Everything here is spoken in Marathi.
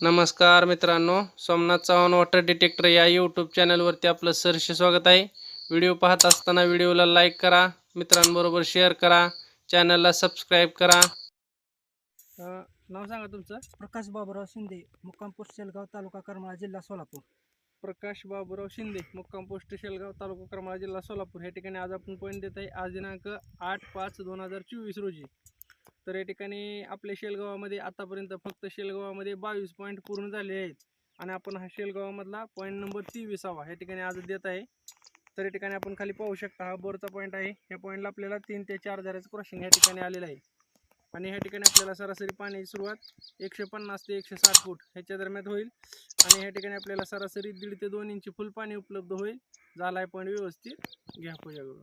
नमस्कार मित्रांनो सोमनाथ चव्हाण वॉटर डिटेक्टर या यूट्यूब चॅनलवरती आपलं सहर्ष स्वागत आहे. व्हिडिओ पाहत असताना व्हिडिओला लाईक करा मित्रांबरोबर शेअर करा चॅनलला सबस्क्राईब करा. नाव सांगा तुमचं. प्रकाश बाबुराव शिंदे मुक्काम पोस्ट शेलगाव तालुका करमाळा जिल्हा सोलापूर. प्रकाश बाबूराव शिंदे मुक्काम पोस्ट शेलगाव तालुका करमाळा जिल्हा सोलापूर. या ठिकाणी आज आपण पॉईंट देत आहे. आज दिनांक आठ पाच दोन हजार चोवीस रोजी. तर या ठिकाणी आपल्या शेलगावामध्ये आतापर्यंत फक्त शेलगावामध्ये बावीस पॉईंट पूर्ण झाले आहेत. आणि आपण हा शेलगावामधला पॉईंट नंबर तेवीसावा या ठिकाणी आज देत आहे. तर या ठिकाणी आपण खाली पाहू शकता हा बोरचा पॉईंट आहे. या पॉईंटला आपल्याला तीन ते चार हजाराचं क्रॉसिंग या ठिकाणी आलेलं आहे. आणि ह्या ठिकाणी आपल्याला सरासरी पाण्याची सुरुवात एकशे पन्नास ते एकशे साठ फूट ह्याच्या दरम्यान होईल. आणि ह्या ठिकाणी आपल्याला सरासरी दीड ते दोन इंची फुल पाणी उपलब्ध होईल. झाला आहे पण व्यवस्थित. घ्या पूजा करून